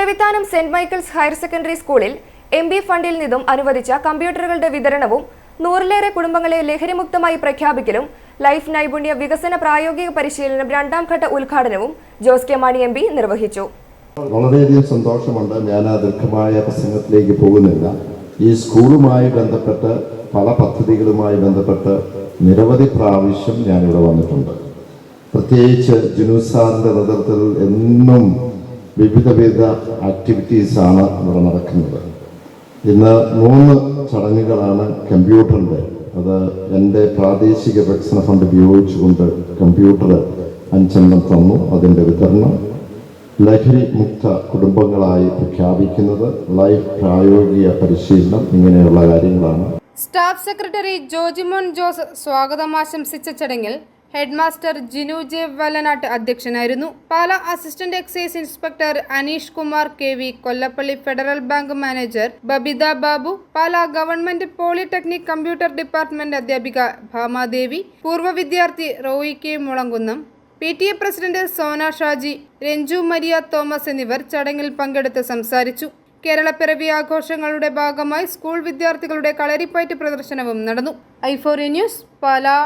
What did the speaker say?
Puravithanam Saint Michael's higher secondary സ്കൂളിൽ M B ഫണ്ടിൽ നിന്നും അനുവദിച്ച കമ്പ്യൂട്ടറുകളുടെ വിതരണവും നൂറിലേറെ കുടുംബങ്ങളെ ലഹരിമുക്തമായി പ്രഖ്യാപിക്കലും ലൈഫ് നൈപുണ്യ വികസന പ്രായോഗിക പരിശീലനം രണ്ടാം ഘട്ട ഉദ്ഘാടനവും Jose K Mani M P നിർവഹിച്ചു. വളരെയധികം സന്തോഷമുണ്ട്. ഞാൻ ആ ദീർഘമായ പ്രസംഗത്തിലേക്ക് പോകുന്നില്ല. ഈ സ്കൂളുമായി ബന്ധപ്പെട്ട് പല പദ്ധതികളുമായി ബന്ധപ്പെട്ട് നിരവധി പ്രാവശ്യം ഞാനിവിടെ വന്നിട്ടുണ്ട്. പ്രത്യേകിച്ച് ജുനുസാറിന്റെ നേതൃത്വത്തിൽ എന്നും വിവിധ വിവിധ ആക്ടിവിറ്റീസാണ് ഇവിടെ നടക്കുന്നത്. ഇന്ന് മൂന്ന് ചടങ്ങുകളാണ് കമ്പ്യൂട്ടറിന്റെ. അത് എന്റെ പ്രാദേശിക വികസന ഫണ്ട് ഉപയോഗിച്ചുകൊണ്ട് കമ്പ്യൂട്ടർ അഞ്ചെണ്ണം തന്നു. അതിന്റെ വിതരണം ലഹരി മുക്ത കുടുംബങ്ങളായി പ്രഖ്യാപിക്കുന്നത്. ലൈഫ് പ്രായോഗിക പരിശീലനം ഇങ്ങനെയുള്ള കാര്യങ്ങളാണ്. സ്റ്റാഫ് സെക്രട്ടറി ജോജിമോൻ ജോസ് സ്വാഗതം ആശംസിച്ച ചടങ്ങിൽ ഹെഡ്മാസ്റ്റർ ജിനു ജെ വല്ലനാട്ട് അധ്യക്ഷനായിരുന്നു. Pala assistant excise inspector Aneesh Kumar K V Kollappally Federal Bank manager Babitha Babu Pala government polytechnic computer department അധ്യാപിക ഭാമാദേവി പൂർവ വിദ്യാർത്ഥി Roy K Mulankunnam P T A president Sona Shaji Ranju Maria Thomas എന്നിവർ ചടങ്ങിൽ പങ്കെടുത്ത് സംസാരിച്ചു. കേരളപ്പിറവി ആഘോഷങ്ങളുടെ ഭാഗമായി school വിദ്യാർത്ഥികളുടെ കളരിപ്പയറ്റ് പ്രദർശനവും നടന്നു. ഐഫോറി ന്യൂസ് പാലാ.